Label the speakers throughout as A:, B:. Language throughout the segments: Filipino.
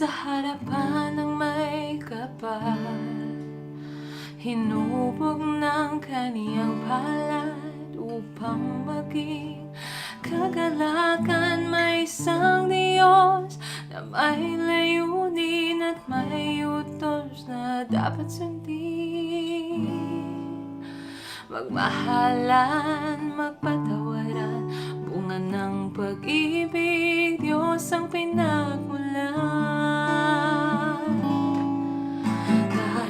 A: sa harapan ng may kapal. Hinubog ng kaniyang palad upang maging kagalakan. May isang Diyos na may layunin at may utos na dapat sundin. Magmahalan, magpatawaran Bunga ng pag-ibig Diyos ang pinagmulan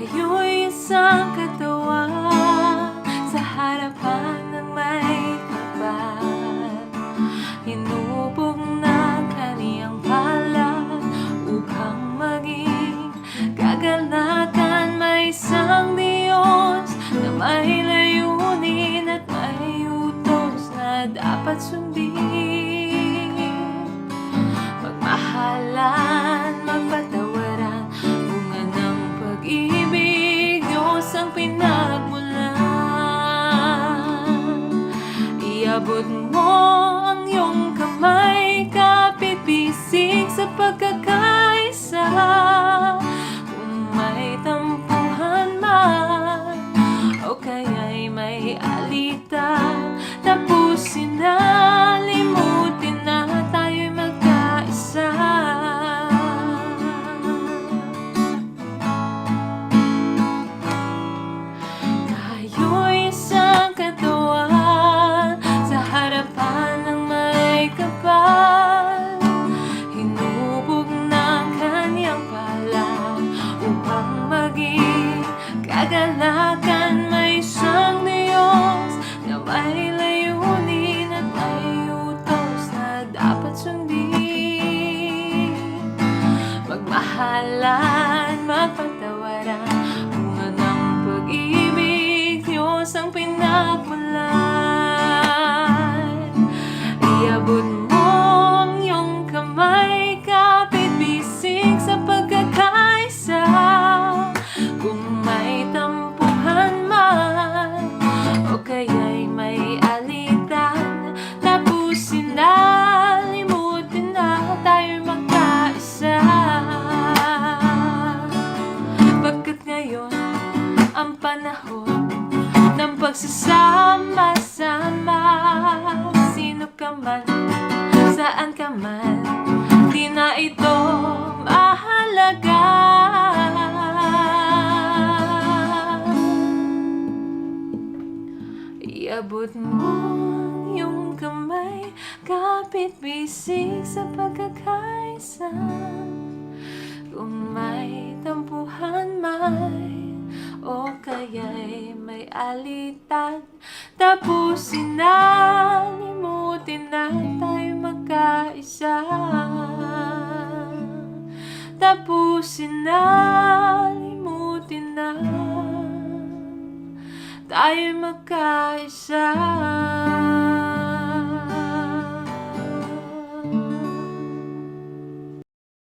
A: Tayo'y isang katawan Sa harapan ng may kapal. Hinubog na kaniyang palad Upang maging kagalakan May isang Diyos na may layunin At may utos na dapat sundin Iabot mo ang iyong kamay Kapit bisig sa pagkakaisa. Kung may tampuhan man O kaya'y may alitan Tapusin na, kagalakan May ng pagsasama-sama Sino ka man, saan ka man? Di na ito mahalaga. Iabot mo iyong kamay Kapit bisig sa pagkakaisa. Kung may tampuhan may alitan Tapusin na, limutin na tayo magkaisa. Tapusin na, limutin na Tayo magkaisa